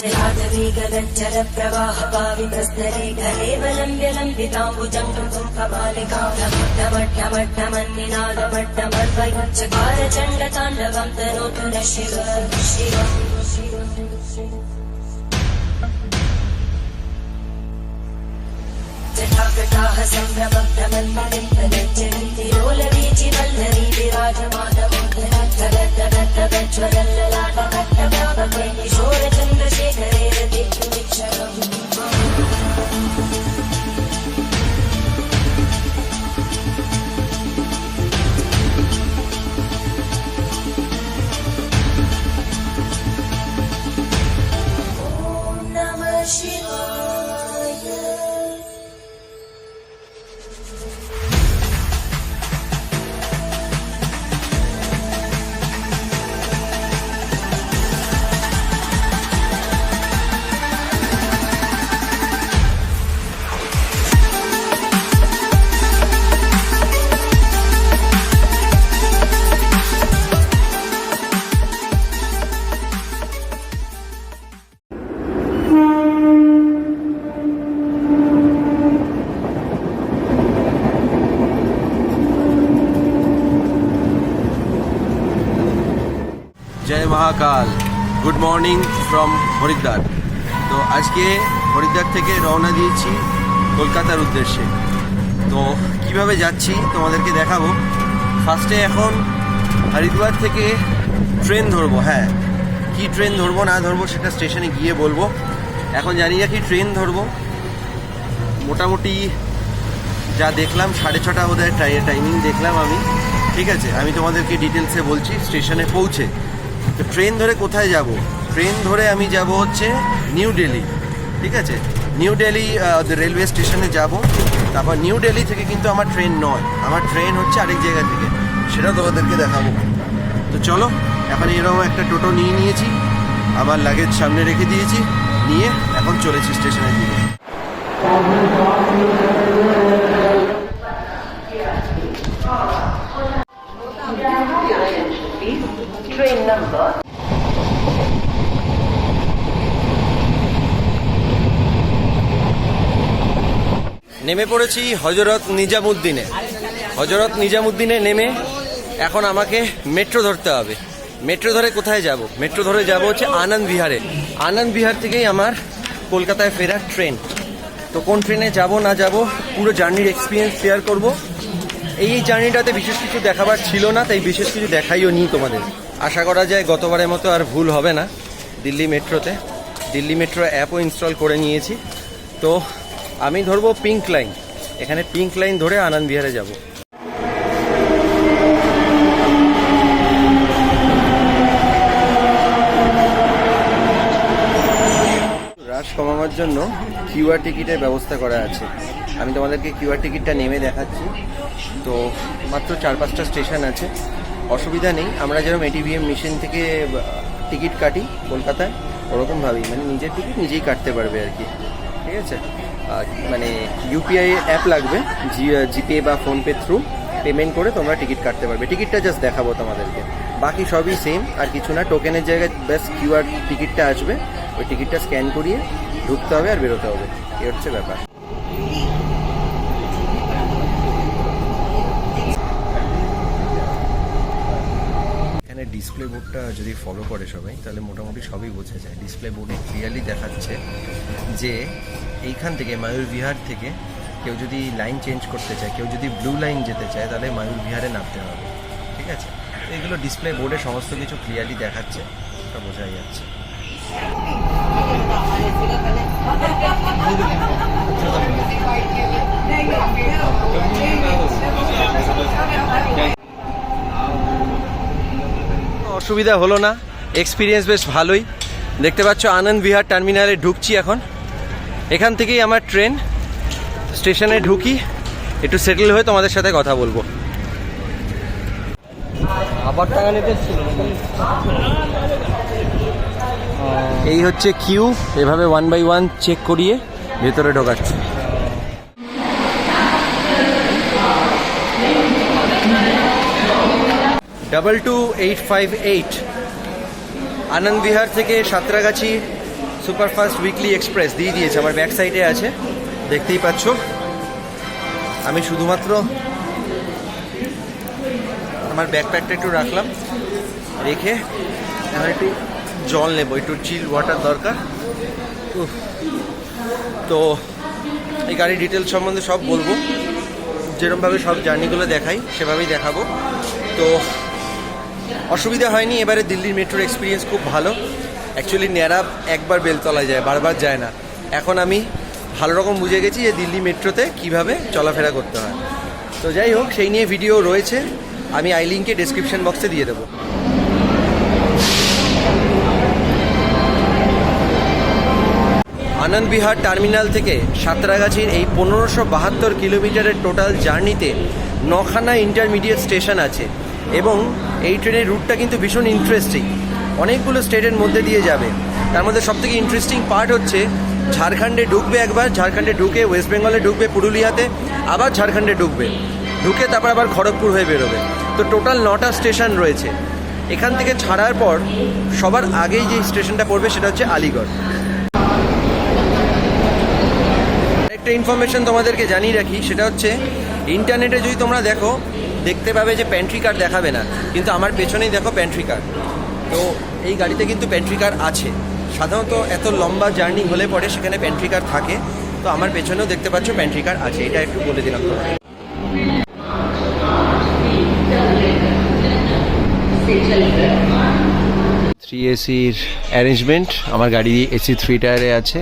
चलातवेगदज्जल प्रवाहपावितस्तरे कलेवलम्ब्य लम्बिताम्बुजङ्गम् कपालिकामट्टमट्टमन्निनादमट्टमर्वयुञ्चकारचण्डताण्डवम् तनोतु न शिव शिव शिव। ഭക്താഹ സംഭ്രമഭ്രമന്മണിന്ത നെഞ്ചെടുത്തിരോല വീചി നല്ല രീതി രാജമാധവോദ്ധരജ്വലല്ലാട കട്ടഭാവ കിശോര ചന്ദ്രശേഖരേ ദിക്കുവിക്ഷകം Mahakal good morning from Haridwar. তো আজকে হরিদ্বার থেকে রওনা দিয়েছি কলকাতার উদ্দেশ্যে। তো কীভাবে যাচ্ছি তোমাদেরকে দেখাবো। ফার্স্টে এখন হরিদ্বার থেকে ট্রেন ধরবো হ্যাঁ। কি ট্রেন ধরবো, না ধরবো সেটা স্টেশনে গিয়ে বলব। এখন জানি না কি ট্রেন ধরবো। মোটামুটি যা দেখলাম, সাড়ে ছটা বোধহয় টাইমিং দেখলাম আমি। ঠিক আছে, আমি তোমাদেরকে ডিটেলসে বলছি স্টেশনে পৌঁছে। তো ট্রেন ধরে কোথায় যাব? ট্রেন ধরে আমি যাব হচ্ছে নিউ দিল্লি, ঠিক আছে? নিউ দিল্লি রেলওয়ে স্টেশনে যাব। তারপর নিউ দিল্লি থেকে কিন্তু আমার ট্রেন নয়, আমার ট্রেন হচ্ছে আরেক জায়গা থেকে। সেটা তোমাদেরকে দেখাবো। তো চলো, এখন এরকম একটা টোটো নিয়ে নিয়েছি আমার লাগেজ সামনে রেখে দিয়েছি, নিয়ে এখন চলেছি স্টেশনের দিকে। নেমে পড়েছি হজরত নিজামুদ্দিনে। হজরত নিজামুদ্দিনে নেমে এখন আমাকে মেট্রো ধরতে হবে। মেট্রো ধরে কোথায় যাব? মেট্রো ধরে যাব হচ্ছে আনন্দ বিহারে। আনন্দ বিহার থেকেই আমার কলকাতায় ফেরার ট্রেন। তো কোন ট্রেনে যাব, না যাব, পুরো জার্নির এক্সপিরিয়েন্স শেয়ার করব। এই জার্নিটাতে বিশেষ কিছু দেখাবার ছিল না, তাই বিশেষ কিছু দেখাইও নি তোমাদের। আশা করা যায় গতবারের মতো আর ভুল হবে না দিল্লি মেট্রোতে। দিল্লি মেট্রো অ্যাপও ইনস্টল করে নিয়েছি। তো আমি ধরবো পিঙ্ক লাইন। এখানে পিঙ্ক লাইন ধরে আনন্দ বিহারে যাব কমানোর জন্য কিউআর টিকিটের ব্যবস্থা করা আছে। আমি তোমাদেরকে কিউআর টিকিটটা নেমে দেখাচ্ছি। তো মাত্র চার পাঁচটা স্টেশন আছে। অসুবিধা নেই। আমরা যেরকম এটিভিএম মেশিন থেকে টিকিট কাটি কলকাতায়, ওরকমভাবেই। মানে নিজের টিকিট নিজেই কাটতে পারবে আর কি। ঠিক আছে? মানে ইউপিআই অ্যাপ লাগবে জিপে বা ফোনপে থ্রু পেমেন্ট করে তোমরা টিকিট কাটতে পারবে। টিকিটটা জাস্ট দেখাবো তোমাদেরকে। বাকি সবই সেম আর কিছু না টোকেনের জায়গায় ব্যাস কিউআর টিকিটটা আসবে। ওই টিকিটটা স্ক্যান করিয়ে ঢুকতে হবে আর বেরোতে হবে। এ হচ্ছে ব্যাপার এখানে ডিসপ্লে বোর্ডটা যদি ফলো করে সবাই, তাহলে মোটামুটি সবই বোঝা যায়। ডিসপ্লে বোর্ডে ক্লিয়ারলি দেখাচ্ছে যে এইখান থেকে ময়ূর বিহার থেকে কেউ যদি লাইন চেঞ্জ করতে চায়, কেউ যদি ব্লু লাইন যেতে চায়, তাহলে ময়ূর বিহারে নামতে হবে। ঠিক আছে? এগুলো ডিসপ্লে বোর্ডে সমস্ত কিছু ক্লিয়ারলি দেখাচ্ছে, ওটা বোঝাই যাচ্ছে। অসুবিধা হলো না। এক্সপিরিয়েন্স বেশ ভালোই। দেখতে পাচ্ছ আনন্দ বিহার টার্মিনালে ঢুকছি এখন। এখান থেকেই আমার ট্রেন স্টেশনে ঢুকি। একটু সেটেল হয়ে তোমাদের সাথে কথা বলব। আবার টাকা নিতে এই হচ্ছে কিউ এভাবে ওয়ান বাই ওয়ান চেক করিয়ে ভেতরে ঢোকাচ্ছে। Double two eight five eight Anand Vihar থেকে সাঁতরাগাছি সুপারফাস্ট উইকলি এক্সপ্রেস দিয়ে দিয়েছে, আমার ব্যাক সাইডে আছে, দেখতেই পাচ্ছ আমি শুধুমাত্র আমার ব্যাকপ্যাকটা একটু রাখলাম, রেখে আমার একটু জল নেব, একটু চিল ওয়াটার দরকার। তো এই গাড়ির ডিটেলস সম্বন্ধে সব বলব, যেরমভাবে সব জার্নিগুলো দেখাই, সেভাবেই দেখাবো তো অসুবিধা হয়নি, এবারে দিল্লির মেট্রোর এক্সপিরিয়েন্স খুব ভালো। অ্যাকচুয়ালি ন্যাড়া একবার বেলতলায় যায়, বারবার যায় না। এখন আমি ভালো রকম বুঝে গেছি যে দিল্লি মেট্রোতে কীভাবে চলাফেরা করতে হয়। তো যাই হোক, সেই নিয়ে ভিডিও রয়েছে, আমি আই লিঙ্কে ডিসক্রিপশন বক্সে দিয়ে দেবো। আনন্দ বিহার টার্মিনাল থেকে সাঁতরাগাছির এই পনেরোশো বাহাত্তর কিলোমিটারের টোটাল জার্নিতে নখানা ইন্টারমিডিয়েট স্টেশন আছে। এবং এই ট্রেনের রুটটা কিন্তু ভীষণ ইন্টারেস্টিং অনেকগুলো স্টেটের মধ্যে দিয়ে যাবে। তার মধ্যে সবথেকে ইন্টারেস্টিং পার্ট হচ্ছে, ঝাড়খণ্ডে ঢুকবে একবার, ঝাড়খণ্ডে ঢুকে ওয়েস্ট বেঙ্গলে ঢুকবে পুরুলিয়াতে, আবার ঝাড়খণ্ডে ঢুকবে। ঢুকে তারপর আবার খড়গপুর হয়ে বেরোবে। তো টোটাল নটা স্টেশন রয়েছে। এখান থেকে ছাড়ার পর সবার আগেই যে স্টেশনটা পড়বে সেটা হচ্ছে আলিগড়। একটা ইনফরমেশন তোমাদেরকে জানিয়ে রাখি, সেটা হচ্ছে ইন্টারনেটে যদি তোমরা দেখো দেখতে পাবে যে প্যান্ট্রি কার দেখাবে না। কিন্তু আমার পেছনেই দেখো প্যান্ট্রি কার তো এই গাড়িতে কিন্তু প্যান্ট্রি কার আছে। সাধারণত এত লম্বা জার্নি হলে পরে সেখানে প্যান্ট্রি কার থাকে। তো আমার পেছনেও দেখতে পাচ্ছ প্যান্ট্রি কার আছে। এটা একটু বলে দিলাম তোমাকে। থ্রি এসির অ্যারেঞ্জমেন্ট আমার গাড়ি এসি থ্রি টায়ারে আছে।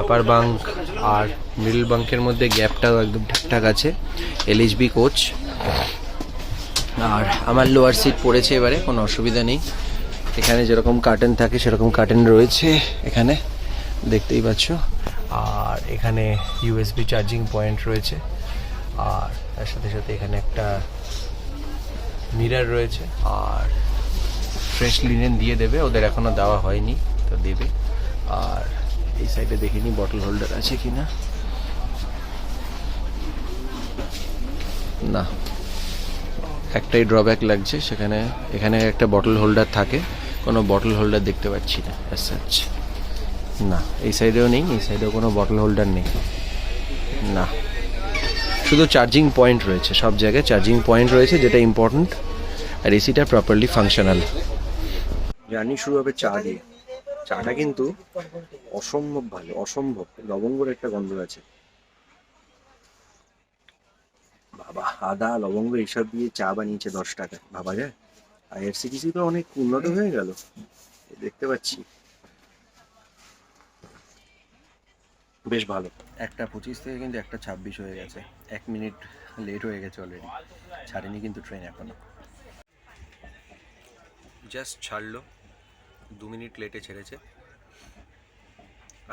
আপার বাঙ্ক আর মিডল বাঙ্কের মধ্যে গ্যাপটাও একদম ঠিকঠাক আছে। এলএইচবি কোচ আর আমার লোয়ার সিট পড়েছে এবারে, কোনো অসুবিধা নেই। এখানে যেরকম কার্টেন থাকে, সেরকম কার্টেন রয়েছে এখানে, দেখতেই পাচ্ছ। আর এখানে ইউএসবি চার্জিং পয়েন্ট রয়েছে। আর তার সাথে সাথে এখানে একটা মিরার রয়েছে। আর ফ্রেশ লিনেন দিয়ে দেবে, ওদের এখনও দেওয়া হয়নি, তো দেবে। আর এই সাইডে দেখিনি বটল হোল্ডার আছে কি না। না একটাই ড্রব্যাক লাগছে, সেখানে, এখানে একটা বটল হোল্ডার থাকে, কোনো বটল হোল্ডার দেখতে পাচ্ছি না অ্যাজ না, এই সাইডেও নেই, এই সাইডেও কোনো বটল হোল্ডার নেই। না। শুধু চার্জিং পয়েন্ট রয়েছে, সব জায়গায় চার্জিং পয়েন্ট রয়েছে, যেটা ইম্পর্ট্যান্ট আর এসিটা প্রপারলি ফাংশনাল জার্নি শুরু হবে চা দিয়ে। চাটা কিন্তু অসম্ভব ভালো অসম্ভব। লবঙ্গর একটা গন্ধ আছে। বাবা আদা লবঙ্গ এইসব দিয়ে চা বানিয়েছে দশ টাকা ভাবা যায় আইআরসিটিসি তো অনেক উন্নত হয়ে গেল। দেখতে পাচ্ছি। বেশ ভালো। একটা পঁচিশ থেকে কিন্তু একটা ছাব্বিশ হয়ে গেছে। এক মিনিট লেট হয়ে গেছে অলরেডি ছাড়েনি কিন্তু ট্রেন এখনও। জাস্ট ছাড়লো। দু মিনিট লেটে ছেড়েছে।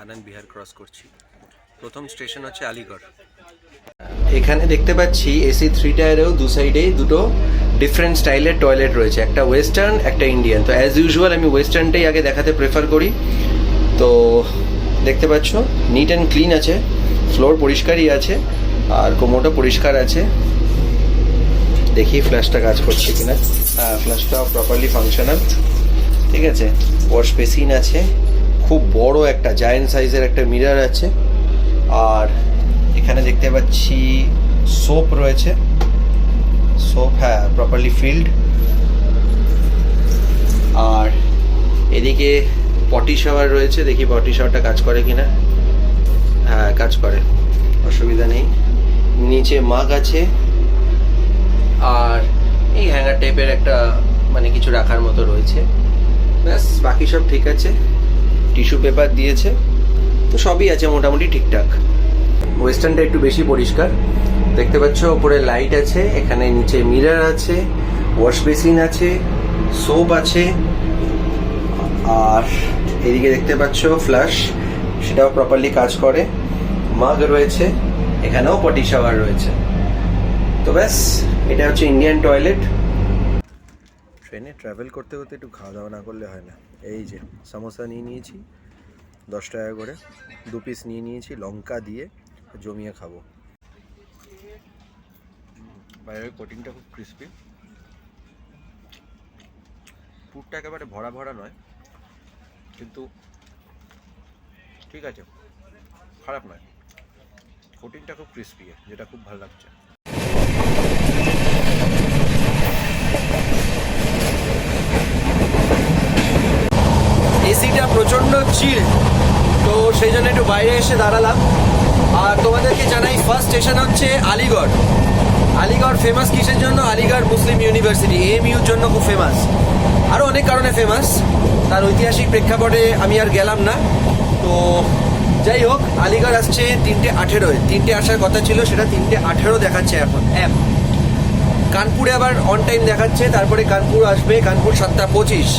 আনন্দ বিহার ক্রস করছি। প্রথম স্টেশন হচ্ছে আলিগড়। এখানে দেখতে পাচ্ছি এসি থ্রি টায়ারেও দু সাইডেই দুটো ডিফারেন্ট স্টাইলের টয়লেট রয়েছে। একটা ওয়েস্টার্ন একটা ইন্ডিয়ান তো অ্যাজ ইউজুয়াল আমি ওয়েস্টার্নটাই আগে দেখাতে প্রেফার করি। তো দেখতে পাচ্ছ নিট অ্যান্ড ক্লিন আছে। ফ্লোর পরিষ্কারই আছে। আর কোমোটা পরিষ্কার আছে। দেখি ফ্ল্যাশটা কাজ করছে কিনা। হ্যাঁ ফ্ল্যাশটা প্রপারলি ফাংশনাল ঠিক আছে? ওয়াশ বেসিন আছে। খুব বড় একটা জায়েন্ট সাইজের একটা মিরার আছে। আর এখানে দেখতে পাচ্ছি সোপ রয়েছে। সোপ হ্যাঁ প্রপারলি ফিল্ড আর এদিকে পটি শাওয়ার রয়েছে। দেখি পটি শাওয়ারটা কাজ করে কিনা। হ্যাঁ কাজ করে। অসুবিধা নেই। নিচে মাগ আছে। আর এই হ্যাঙ্গার টাইপের একটা মানে কিছু রাখার মতো রয়েছে। ব্যাস, বাকি সব ঠিক আছে। টিস্যু পেপার দিয়েছে। তো সবই আছে মোটামুটি ঠিকঠাক। ওয়েস্টার্নটা একটু বেশি পরিষ্কার। দেখতে পাচ্ছ ওপরে লাইট আছে, এখানে নিচে মিরার আছে, ওয়াশ বেসিন আছে, সোপ আছে। আর এদিকে দেখতে পাচ্ছ ফ্ল্যাশ সেটাও প্রপারলি কাজ করে। মাগ রয়েছে, এখানেও পটি শাওয়ার রয়েছে। তো ব্যাস, এটা হচ্ছে ইন্ডিয়ান টয়লেট ট্রেনে ট্রাভেল করতে করতে একটু খাওয়া দাওয়া না করলে হয় না। এই যে, সমোসা নিয়ে নিয়েছি, দশ টাকা করে। দু পিস নিয়ে নিয়েছি, লঙ্কা দিয়ে জমিয়ে খাব। বাইরের কোটিংটা খুব ক্রিস্পি পুরটা একেবারে ভরা ভরা নয়, কিন্তু ঠিক আছে, খারাপ নয়। কোটিংটা খুব ক্রিস্পি যেটা খুব ভালো লাগছে। এসিটা প্রচণ্ড চিল তো সেই জন্য একটু বাইরে এসে দাঁড়ালাম। আর তোমাদেরকে জানাই ফার্স্ট স্টেশন হচ্ছে আলিগড়। আলিগড় ফেমাস কিসের জন্য? আলিগড় মুসলিম ইউনিভার্সিটি এম ইউর জন্য খুব ফেমাস আরও অনেক কারণে ফেমাস তার ঐতিহাসিক প্রেক্ষাপটে আমি আর গেলাম না। তো যাই হোক, আলিগড় আসছে তিনটে আঠেরোয় তিনটে আসার কথা ছিল, সেটা তিনটে আঠেরো দেখাচ্ছে এখন অ্যাপ কানপুরে আবার অন টাইম দেখাচ্ছে, তারপরে কানপুর আসবে, কানপুর সাতটা পঁচিশ।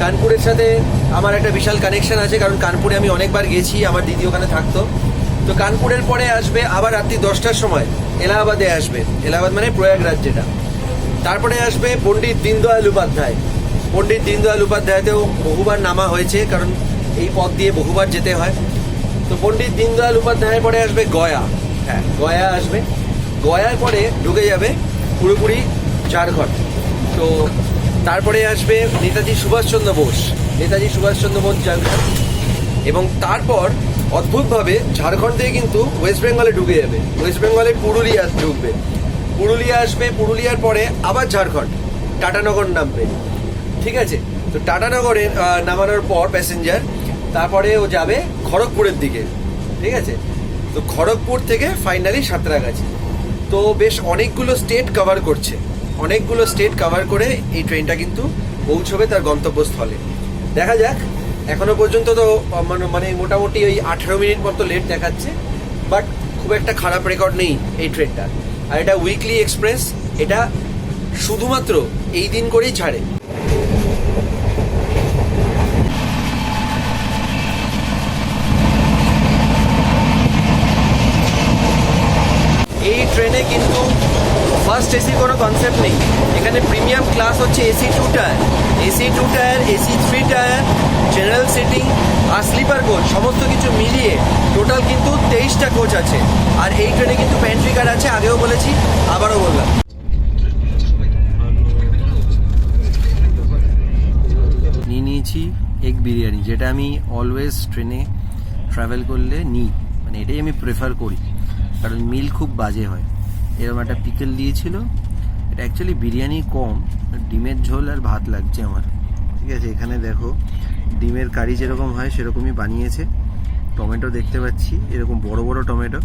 কানপুরের সাথে আমার একটা বিশাল কানেকশন আছে, কারণ কানপুরে আমি অনেকবার গেছি, আমার দিদি ওখানে থাকতো। তো কানপুরের পরে আসবে আবার রাত্রি দশটার সময়, এলাহাবাদে আসবে। এলাহাবাদ মানে প্রয়াগরাজ যেটা। তারপরে আসবে পণ্ডিত দীনদয়াল উপাধ্যায়। পণ্ডিত দীনদয়াল উপাধ্যায়তেও বহুবার নামা হয়েছে, কারণ এই পথ দিয়ে বহুবার যেতে হয়। তো পণ্ডিত দীনদয়াল উপাধ্যায়ের পরে আসবে গয়া। হ্যাঁ গয়া আসবে। গয়ার পরে ঢুকে যাবে পুরোপুরি ঝাড়খণ্ড তো তারপরে আসবে নেতাজি সুভাষচন্দ্র বোস, নেতাজি সুভাষচন্দ্র বোস জাংশন এবং তারপর অদ্ভুতভাবে ঝাড়খণ্ড থেকে কিন্তু ওয়েস্ট বেঙ্গলে ঢুকে যাবে। ওয়েস্ট বেঙ্গলে পুরুলিয়া ঢুকবে। পুরুলিয়া আসবে, পুরুলিয়ার পরে আবার ঝাড়খণ্ড, টাটানগর নামবে। ঠিক আছে? তো টাটানগরে নামানোর পর প্যাসেঞ্জার তারপরে ও যাবে খড়গপুরের দিকে। ঠিক আছে? তো খড়গপুর থেকে ফাইনালি সাঁতরাগাছি। তো বেশ অনেকগুলো স্টেট কভার করছে। অনেকগুলো স্টেট কভার করে এই ট্রেনটা কিন্তু পৌঁছবে তার গন্তব্যস্থলে। দেখা যাক, এখনও পর্যন্ত তো মানে- মানে মোটামুটি ওই আঠেরো মিনিট মতো লেট দেখাচ্ছে বাট খুব একটা খারাপ রেকর্ড নেই এই ট্রেনটার আর এটা উইকলি এক্সপ্রেস এটা শুধুমাত্র এই দিন করেই ছাড়ে। এই ট্রেনে কিন্তু ফার্স্ট এসি কোনো কনসেপ্ট নেই। এখানে প্রিমিয়াম ক্লাস হচ্ছে AC two tier AC two tier AC three tier general sitting আর স্লিপার কোচ সমস্ত কিছু মিলিয়ে টোটাল কিন্তু তেইশটা কোচ আছে। আর এই ট্রেনে কিন্তু প্যান্ট্রি কার আছে, আগেও বলেছি, আবারও বললাম। নিয়ে নিয়েছি এগ বিরিয়ানি, যেটা আমি অলওয়েজ ট্রেনে ট্রাভেল করলে নিই। মানে এটাই আমি প্রেফার করি। কারণ মিল খুব বাজে হয়। এরকম একটা পিকেল দিয়েছিল। এটা অ্যাকচুয়ালি বিরিয়ানি কম ডিমের ঝোল আর ভাত লাগছে আমার। ঠিক আছে, এখানে দেখো, ডিমের কারি যেরকম হয় সেরকমই বানিয়েছে। টমেটো দেখতে পাচ্ছি, এরকম বড় বড় টমেটো।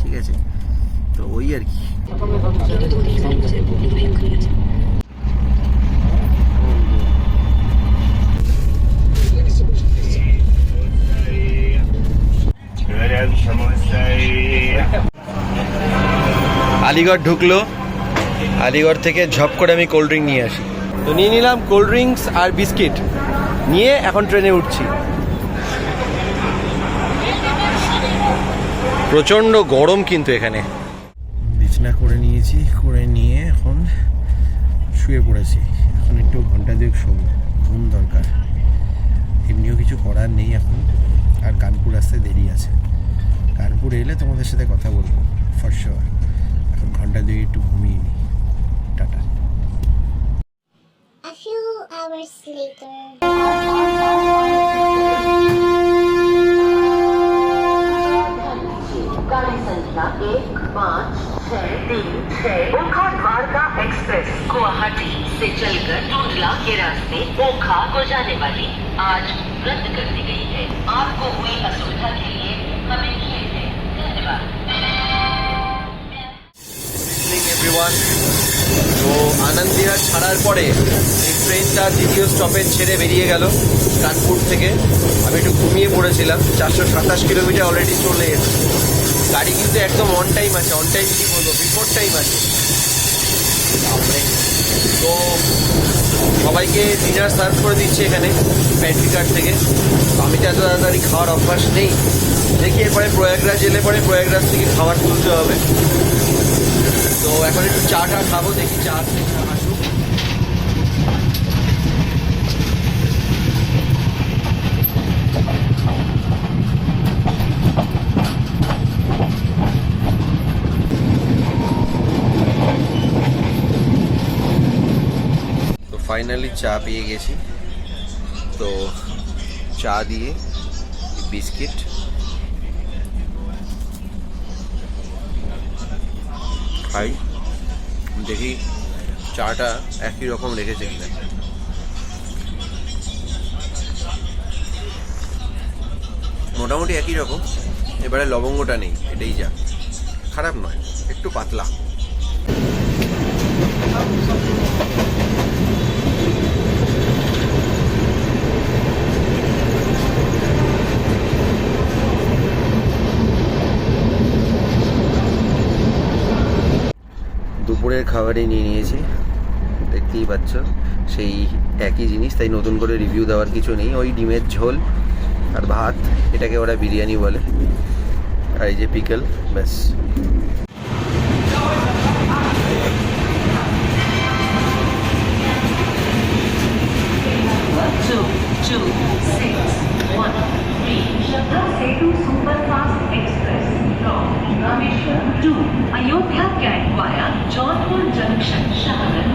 ঠিক আছে, তো ওই আর কি। আলিগড় ঢুকলো আলিগড় থেকে ঝপ করে আমি কোল্ড ড্রিঙ্ক নিয়ে আসি। তো নিয়ে নিলাম কোল্ড ড্রিঙ্কস আর বিস্কিট নিয়ে এখন ট্রেনে উঠছি। প্রচণ্ড গরম কিন্তু এখানে। বিছনা করে নিয়েছি করে নিয়ে এখন শুয়ে পড়েছি। এখন একটু ঘণ্টা দুয়েক শোবো ঘুম দরকার। এমনিও কিছু করার নেই এখন। আর কানপুর আসতে দেরি আছে। কানপুর এলে তোমাদের সাথে কথা বলব ফর শিওর ঘন্টা দুই একটু ঘুমিয়ে নিই tata A few hours later. गाड़ी संख्या एक पाँच छः तीन छः ओखा द्वारका एक्सप्रेस गुवाहाटी से चलकर टूडला के रास्ते ओखा को जाने वाली आज रद्द कर दी गई है आपको हुई असुविधा के लिए এভরিওয়ান তো আনন্দিয়া ছাড়ার পরে এই ট্রেনটা দ্বিতীয় স্টপেজ ছেড়ে বেরিয়ে গেল কানপুর থেকে। আমি একটু ঘুমিয়ে পড়েছিলাম। চারশো সাতাশ কিলোমিটার অলরেডি চলে এসেছে। গাড়ি কিন্তু একদম অন টাইম আছে। অন টাইম কি বলব বিফোর টাইম আছে। তো সবাইকে ডিনার সার্ভ করে দিচ্ছে এখানে প্যান্ট্রি কার্ড থেকে। আমি তো এত তাড়াতাড়ি খাওয়ার অভ্যাস নেই। দেখি এরপরে প্রয়াগরাজ, এলে পরে প্রয়াগরাজ থেকে খাবার তুলতে হবে। তো এখন একটু চা টা খাব, দেখি চা আসুক। তো ফাইনালি চা পেয়ে গেছি। তো তো চা দিয়ে বিস্কিট খাই দেখি চাটা একই রকম রেখেছে কিনা। মোটামুটি একই রকম। এবারে লবঙ্গটা নেই, এটাই যা। খারাপ নয়, একটু পাতলা। দুপুরের খাবারই নিয়ে নিয়েছি। দেখতেই পাচ্ছ সেই একই জিনিস তাই নতুন করে রিভিউ দেওয়ার কিছু নেই। ওই ডিমের ঝোল আর ভাত এটাকে ওরা বিরিয়ানি বলে। আর এই যে পিকল ব্যাস। Two, six, one, three. Shraddha Setu Superfast Express from Rameshwaram to Ayodhya Camp via Jaunpur Junction, Shahaganj,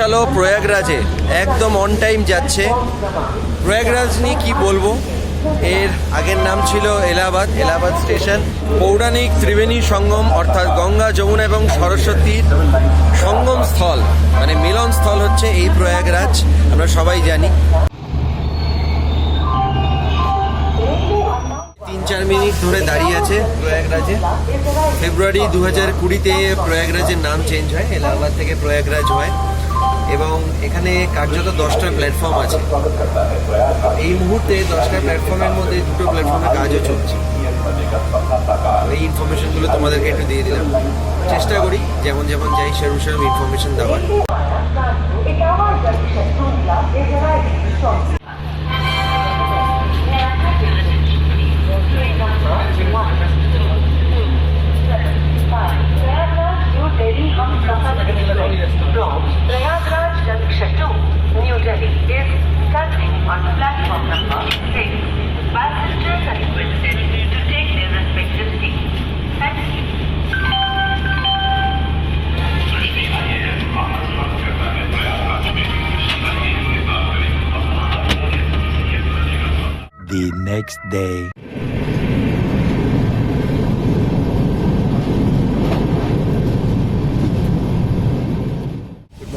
পৌঁছালো প্রয়াগরাজে। একদম অন টাইম যাচ্ছে। প্রয়াগরাজ নিয়ে কি বলব? এর আগের নাম ছিল এলাহাবাদ এলাহাবাদ স্টেশন। পৌরাণিক ত্রিবেণী সঙ্গম, অর্থাৎ গঙ্গা, যমুনা এবং সরস্বতীর সঙ্গম স্থল মানে মিলন স্থল হচ্ছে এই প্রয়াগরাজ। আমরা সবাই জানি। তিন চার মিনিট ধরে দাঁড়িয়ে আছে প্রয়াগরাজে। ফেব্রুয়ারি দু হাজার কুড়িতে প্রয়াগরাজের নাম চেঞ্জ হয়। এলাহাবাদ থেকে প্রয়াগরাজ হয়। এবং এখানে কার্যত দশটা প্ল্যাটফর্ম আছে। এই মুহূর্তে দশটা প্ল্যাটফর্মের মধ্যে দুটো প্ল্যাটফর্মে কাজও চলছে। এই ইনফরমেশনগুলো তোমাদেরকে একটু দিয়ে দিলাম। চেষ্টা করি যেমন যেমন যাই সেরকম সেরকম ইনফরমেশন দেওয়ার। From New Delhi is on platform number 6. Passengers requested to take their respective seats. Thank you. the next day.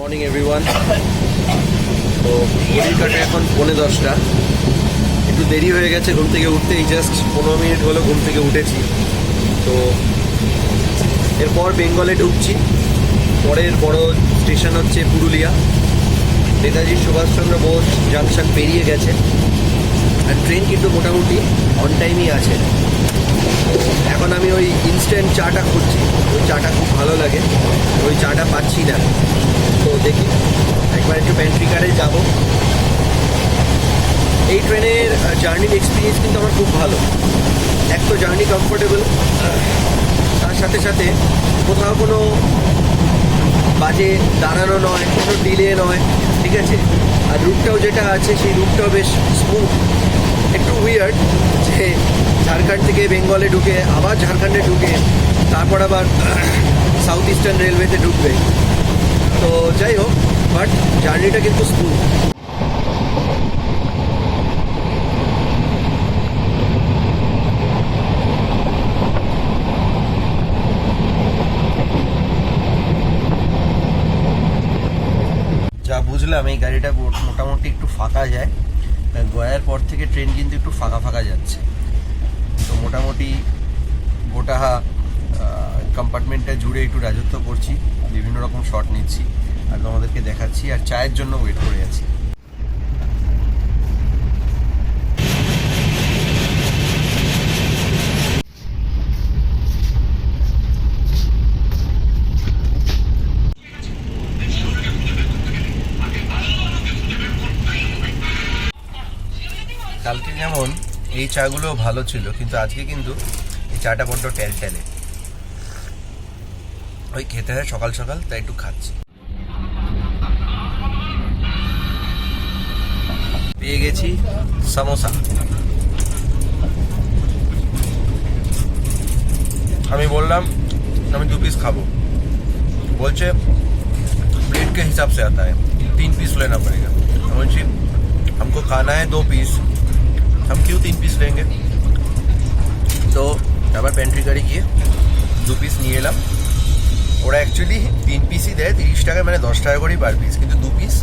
Morning, everyone. তো ঘড়ির এখন পৌনে দশটা। একটু দেরি হয়ে গেছে, ঘুম থেকে উঠতেই জাস্ট পনেরো মিনিট হলো ঘুম থেকে উঠেছি। তো এরপর বেঙ্গলে ঢুকছি। পরের বড় স্টেশন হচ্ছে পুরুলিয়া। নেতাজি সুভাষচন্দ্র বোস জাংশন পেরিয়ে গেছে। আর ট্রেন কিন্তু মোটামুটি অন টাইমই আছে। এখন আমি ওই ইনস্ট্যান্ট চাটা খুঁজছি। ওই চাটা খুব ভালো লাগে। ওই চাটা পাচ্ছি না। তো দেখি, একবার একটু প্যান্ট্রি কারে যাব। এই ট্রেনের জার্নির এক্সপিরিয়েন্স কিন্তু আমার খুব ভালো। এক তো জার্নি কমফোর্টেবল তার সাথে সাথে কোথাও কোনো বাজে দাঁড়ানো নয়, কোনো ডিলে নয়, ঠিক আছে? আর রুটটাও যেটা আছে, সেই রুটটাও বেশ স্মুথ একটু উইয়ার্ড যে ঝাড়খণ্ড থেকে বেঙ্গলে ঢুকে, আবার ঝাড়খণ্ডে ঢুকে, তারপর আবার সাউথ ইস্টার্ন রেলওয়েতে ঢুকবে। তো যাই হোক বাট জার্নিটা কিন্তু স্মুথ যা বুঝলাম, এই গাড়িটা মোটামুটি একটু ফাঁকা যায়। গয়ার পর থেকে ট্রেন কিন্তু একটু ফাঁকা ফাঁকা যাচ্ছে। তো মোটামুটি গোটা কম্পার্টমেন্টটা জুড়ে একটু রাজত্ব করছি, বিভিন্ন রকম শট নিচ্ছি, আর তোমাদেরকে দেখাচ্ছি, আর চায়ের জন্য ওয়েট করে আছি। এই চাগুলো ভালো ছিল, কিন্তু আজকে কিন্তু এই চাটা বড্ড টেল টেলে ওই খেতে হয় সকাল সকাল, তাই একটু খাচ্ছি। পেয়ে গেছি সামোসা। আমি বললাম, আমি দু পিস খাব। বলছে प्लेट के हिसाब से आता তিন পিস লেনা लेना पड़ेगा বলছি আমি খানা হ্যাঁ দু পিস हम क्यों तीन পিস लेंगे তো আবার প্যান্ট্রি গাড়ি গিয়ে দু পিস নিয়ে এলাম ওরা অ্যাকচুয়ালি তিন পিসই দেয় তিরিশ টাকায় মানে দশ টাকা করেই পার পিস কিন্তু দু পিস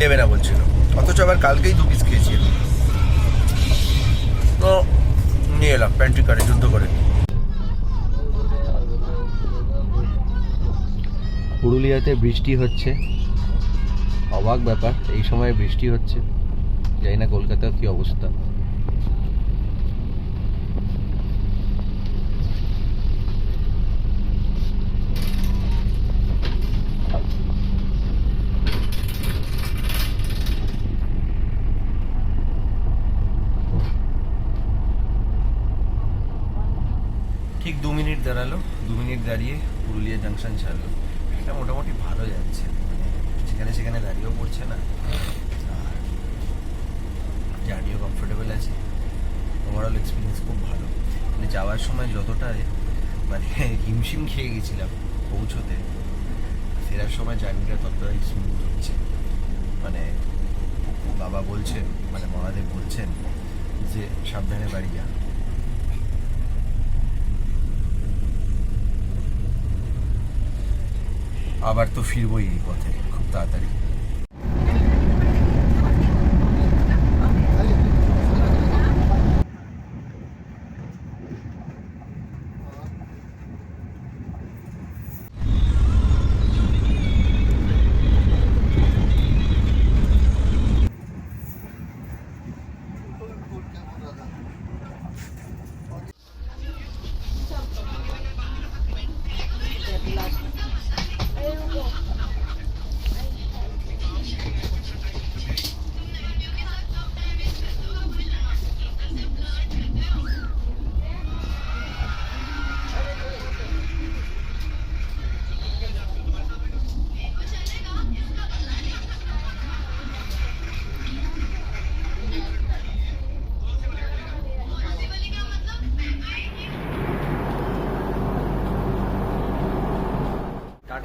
দেবে না বলছিল অথচ আবার কালকেই দু পিস খেয়েছি আমি। তো নিয়ে এলাম প্যান্ট্রি গাড়ি যুদ্ধ করে পুরুলিয়াতে বৃষ্টি হচ্ছে অবাক ব্যাপার এই সময় বৃষ্টি হচ্ছে জানি না কলকাতার কি অবস্থা। ঠিক দু মিনিট দাঁড়াল। দু মিনিট দাঁড়িয়ে পুরুলিয়া জাংশন ছাড়লো। এটা মোটামুটি ভালো যাচ্ছে। মানে সেখানে সেখানে দাঁড়িয়েও পড়ছে না। জার্নিও কমফোর্টেবল আছে। ওভারঅল এক্সপিরিয়েন্স খুব ভালো। মানে যাওয়ার সময় যতটা মানে হিমশিম খেয়ে গেছিলাম পৌঁছোতে, ফেরার সময় জার্নিটা ততটাই স্মুথ হচ্ছে। মানে বাবা বলছেন মানে মহাদেব বলছেন যে, সাবধানে বাড়ি যা। আবার তো ফিরবই এই পথে, খুব তাড়াতাড়ি।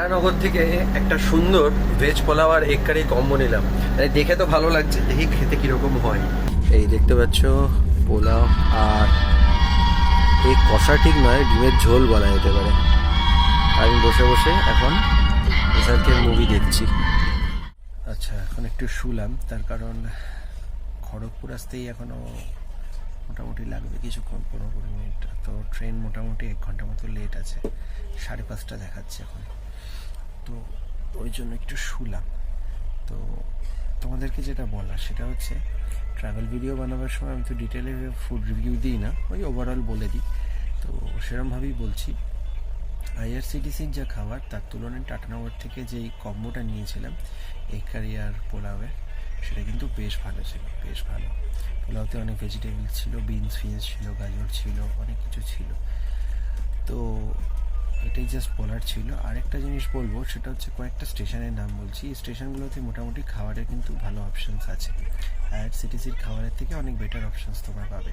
টাটানগর থেকে একটা সুন্দর ভেজ পোলাও আর এক কারি কম্বো নিলাম। মানে দেখে তো ভালো লাগছে, দেখি খেতে কীরকম হয়। এই দেখতে পাচ্ছ, পোলাও আর এই কষা ঠিক নয়, ডিমের ঝোল বলা যেতে পারে। আমি বসে বসে এখন এসআরকে মুভি দেখছি। আচ্ছা এখন একটু শুলাম, তার কারণ খড়গপুর আসতেই এখনও মোটামুটি লাগবে কিছুক্ষণ, পনেরো কুড়ি মিনিট। তো ট্রেন মোটামুটি এক ঘণ্টা মতো লেট আছে। সাড়ে পাঁচটা দেখাচ্ছে এখন। তো ওই জন্য একটু শুলাম। তো তোমাদেরকে যেটা বলা সেটা হচ্ছে ট্রাভেল ভিডিও বানাবার সময় আমি তো ডিটেলে ফুড রিভিউ দিই না, ওই ওভারঅল বলে দিই। তো সেরমভাবেই বলছি আইআরসিটিসির যা খাবার, তার তুলনায় টাটানগর থেকে যেই কম্বোটা নিয়েছিলাম এগ কারি পোলাওয়ের, সেটা কিন্তু বেশ ভালো ছিল, বেশ ভালো। পোলাওতে অনেক ভেজিটেবলস ছিল বিনস ফিনস ছিল, গাজর ছিল, অনেক কিছু ছিল। তো এটাই জাস্ট বলার ছিল। আরেকটা জিনিস বলব, সেটা হচ্ছে কয়েকটা স্টেশনের নাম বলছি। স্টেশনগুলোতে মোটামুটি খাবারের কিন্তু ভালো অপশনস আছে। আর আইআরসিটিসির খাবারের থেকে অনেক বেটার অপশনস তোমরা পাবে।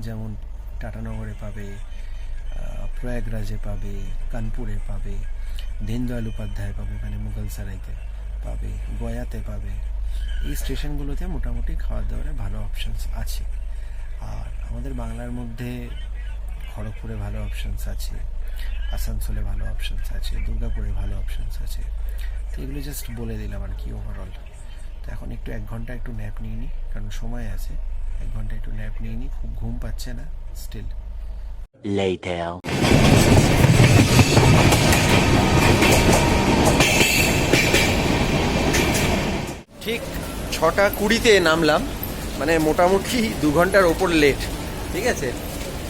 যেমন টাটানগরে পাবে প্রয়াগরাজে পাবে, কানপুরে পাবে, দীনদয়াল উপাধ্যায় পাবে মানে মুঘলসারাইতে পাবে, গয়াতে পাবে। এই স্টেশনগুলোতে মোটামুটি খাওয়া দাওয়ার ভালো অপশনস আছে। আর আমাদের বাংলার মধ্যে খড়গপুরে ভালো অপশানস আছে। আসানসোলে ভালো অপশানস আছে দুর্গাপুরে ভালো অপশানস আছে। তো এগুলো জাস্ট বলে দিলাম আর কি ওভারঅল তো এখন একটু এক ঘণ্টা একটু ন্যাপ নিয়ে নিই কারণ সময় আছে। এক ঘণ্টা একটু ন্যাপ নিয়ে নিই খুব ঘুম পাচ্ছে না স্টিল ঠিক ছটা কুড়িতে নামলাম মানে মোটামুটি দু ঘণ্টার ওপর লেট ঠিক আছে?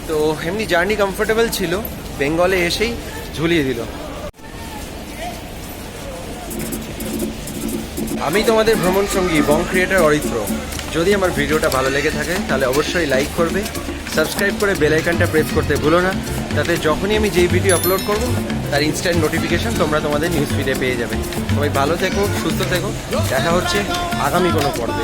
তো এমনি জার্নি কমফোর্টেবল ছিল। বেঙ্গলে এসেই ঝুলিয়ে দিল। আমি তোমাদের ভ্রমণ সঙ্গী বং ক্রিয়েটার অরিত্র। যদি আমার ভিডিওটা ভালো লেগে থাকে, তাহলে অবশ্যই লাইক করবে। সাবস্ক্রাইব করে বেল আইকনটা প্রেস করতে ভুলো না। তাতে যখনই আমি যেই ভিডিও আপলোড করব, তার ইনস্ট্যান্ট নোটিফিকেশন তোমরা তোমাদের নিউজ ফিডে পেয়ে যাবে। সবাই ভালো থেকো, সুস্থ থেকো। দেখা হচ্ছে আগামী কোনো পর্বে।